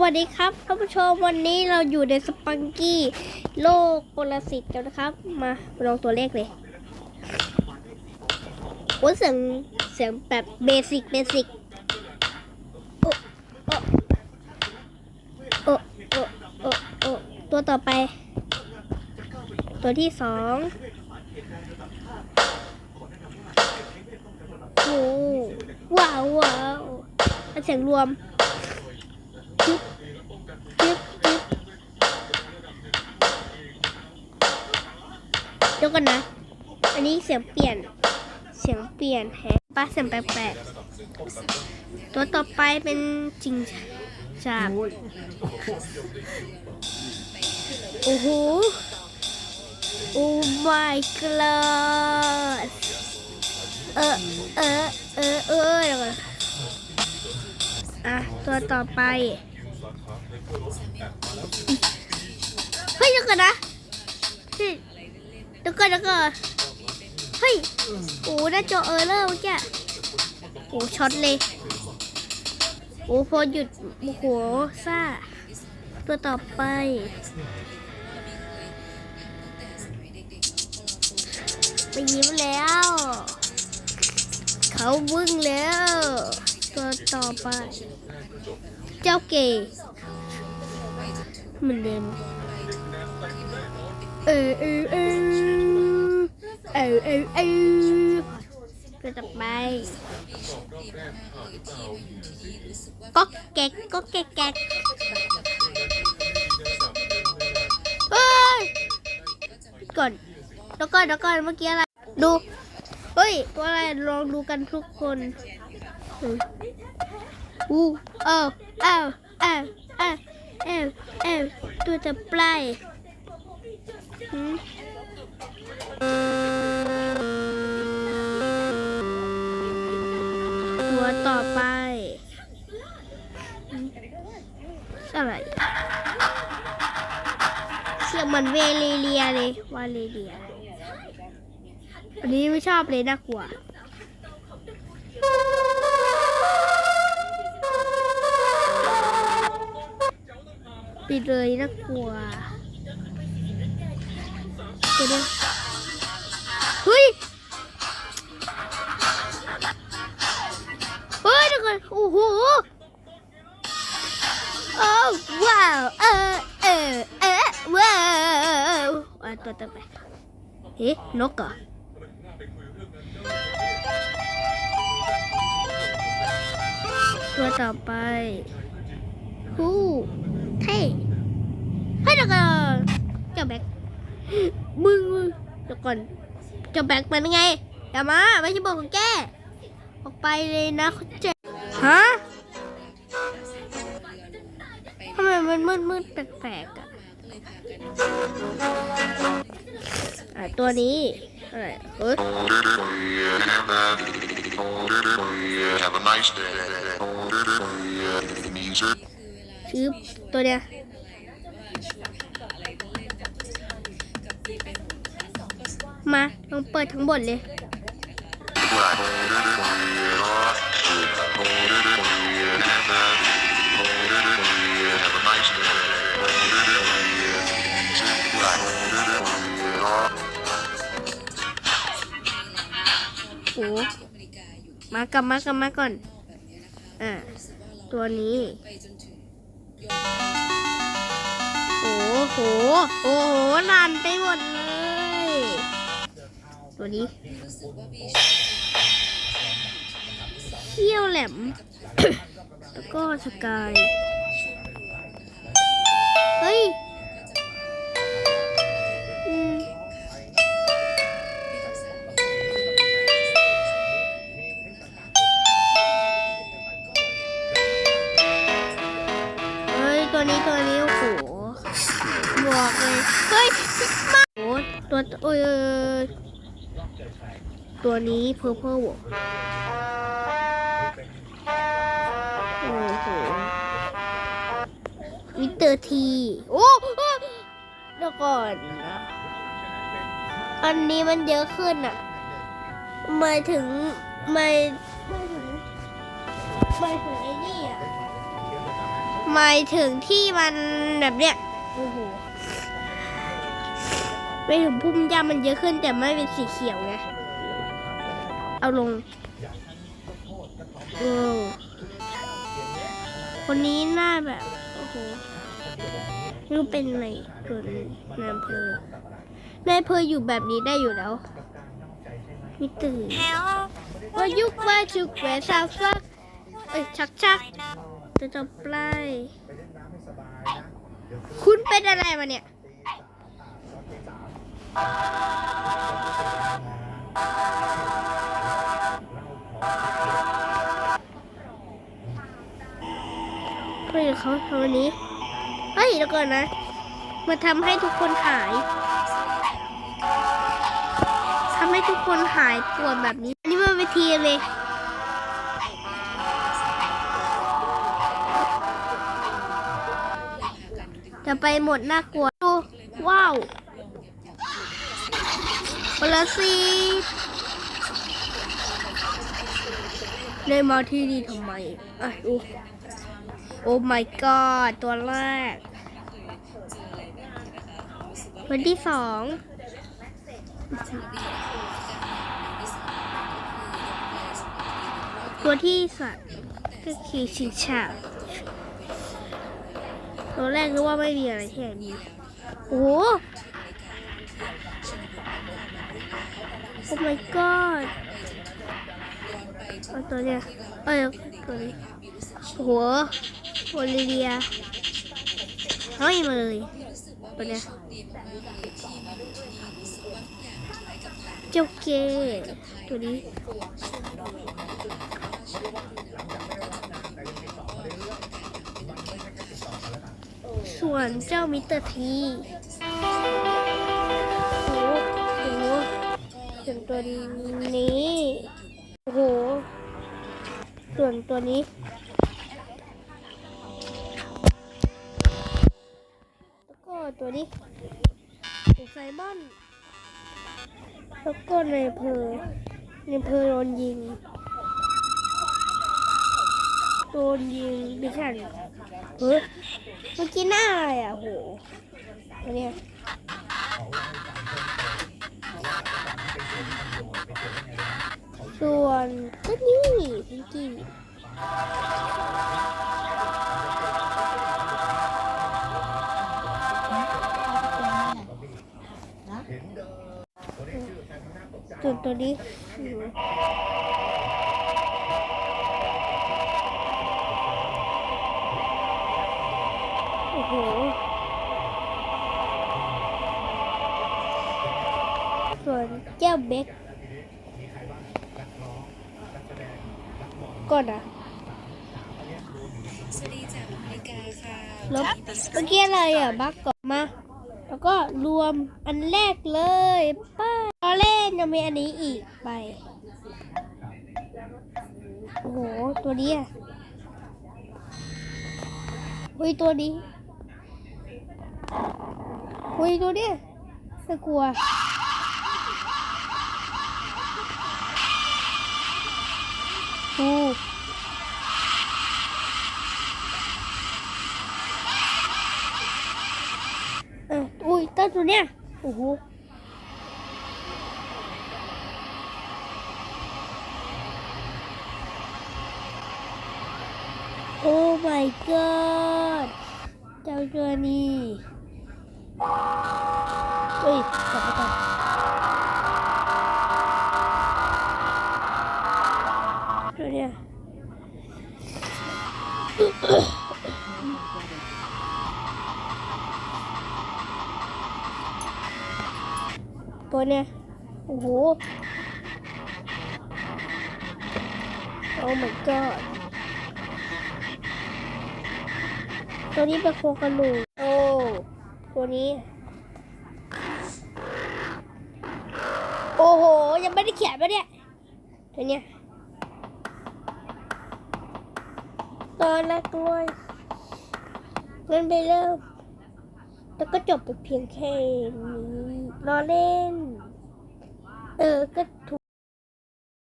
วัสดีครับท่านผู้ชมวันนี้เราอยู่ในสปังกี้โลกปรสิตกันนะครับ มาลองตัวเลขเลยโอ้เสียงเสียงแบบเบสิกเบสิกโอ้โอ้โอ้โอ้โอ้ตัวต่อไป ตัวที่สองโอ้ว้าวว้าวเสียงรวม ดี๋ยวก่อนนะ อันนี้เสียงเปลี่ยน เสียงเปลี่ยนแฮะป้าเสียงแปลกๆตัวต่อไปเป็นจริงจาบโอ้โห โอ้ my god เออเออเออเออเดี๋ยวก่อนอะ ตัวต่อไป เฮ้ยเดี๋ยวก่อนนะ เฮ้ยเดี๋ยวก่อนเดี๋ยวก่อนเฮ้ยโอ้หน้าจอเออร์เลอร์เมื่อกี้โอ้ช็อตเลยโอ้พอหยุดโอ้โหซ่า ตัวต่อไปไปยิ้มแล้ว เขาบึ้งแล้ว ตัวต่อไป เจ้าเก๋เหมือนเดิมเออเออเออ เออเออเออตัวต่อไปก็แก๊กก็แก๊กแก๊กเฮ้ยก่อนแล้วก่อนแล้วก่อนเมื่อกี้อะไร ดู เฮ้ย ตัวอะไร ลองดูกันทุกคนอู้เอ้าเอ้าเอ้าเอ้าเอ้าเอ้าตัวจะปลาย หืมตัวต่อไป อะไรเสียงเหมือนเวเลเลียเลยวาเลเลียอันนี้ไม่ชอบเลยน่ากลัวปิดเลยน่ากลัวเดี๋ยว เฮ้ยโอ้โหโอ้ว้าวเออเออเออว้าวอะตัวต่อไปเอ๊ะนกเหรอตัวต่อไปฮู้เท่ให้ยเดี๋ยวก่อนเจ้าแบ็คมึงมึงเดี๋ยวก่อนเจ้าแบ็คเป็นไงอย่ามาไม่ใช่บอกของแกออกไปเลยนะเขาเจ็บ ฮะทำไมมันมืดมืดแปลกๆอะอะตัวนี้อะไรเฮ้ย Have a nice day. ชื่อตัวเนี้ยมาลองเปิดทั้งหมดเลย โอ้มากลับมากลับมาก่อน อ่า ตัวนี้ โอ้โห โอ้โหลันไปหมดเลย ตัวนี้เขี้ยวแหลม แล้วก็สกาย ตัวนี้เพอร์เพลโอ้โหวิเตอร์ที โอ้เดี๋ยวก่อนนะอันนี้มันเยอะขึ้นอะหมายถึงไม่ไม่ถึงไม่ถึงไอ้นี่อะหมายถึงที่มันแบบเนี้ยโอ้โหไม่ถึงพุ่มหญ้ามันเยอะขึ้นแต่ไม่เป็นสีเขียวไง เอาลงเออคนนี้หน้าแบบ โอ้โหไม่เป็นอะไรส่วนนายอำเภอนายเภออยู่แบบนี้ได้อยู่แล้วไม่ตื่นว่ายุกว่าชุกแหวซาวซักเอ้ยชักชักจะจบปลายคุณเป็นอะไรมาเนี่ย เฮ้ยเขาทำวันนี้ เฮ้ยเดี๋ยวก่อนนะ มาทำให้ทุกคนหายทำให้ทุกคนหายปวดแบบนี้ อันนี้มันไปทีเลยจะไปหมดน่ากลัวดูว้าวปรสิตเลยมาที่นี่ทำไมอะดู โอ้ my god ตัวแรก ตัวที่สองตัวที่สามก็คือชิงชาตัวแรกนึกว่าไม่มีอะไรแค่นี้โอ้โหโอ้ my god เอาตัวเนี้ยเอ้ยตัวนี้โอ้โห โอลิเลียห้อยมาเลยตัวเนี้ยเจ้าเกตัวนี้ส่วนเจ้ามิสเตอร์ทีโอ้โหส่วนตัวนี้ โอ้โห ส่วนตัวนี้ แล้วก็ตัวนี้ไซมอนแล้วก็ในอำเพอในอำเพอโดนยิงโดนยิงไม่ใช่เฮ้ยเมื่อกี้หน้าอะไรอะโหตัวเนี้ยส่วนก็นี่พิงกี้ ส่วนตัวนี้โอ้โหส่วนแก้วเบคก่อนนะสวัสดีจากอเมริกาค่ะลบเมื่อกี้อะไรอะบักกลับมา แล้วก็รวมอันแรกเลยป้าต อนเล่นยังมีอันนี้อีกไป โอ้โห ตัวนี้อะอุ้ยตัวนี้อุ้ยตัวนี้น่ากลัวโอ้เอออุ้ยต้นตัวเนี้ยโอ้โห โอ้ my god เจ้าตัวนี้เฮ้ยกลับมาก่อนตัวเนี้ยตัวเนี้ยโอ้โหโอ้ my god ตัวนี้เป็นโครงกระดูกโอ้ตัวนี้ โอ้โห ยังไม่ได้เขียนปะเนี่ยตัวเนี้ยตอนแรกด้วยเล่นไปเริ่ม แล้วก็จบไปเพียงแค่นี้รอเล่น เออ ก็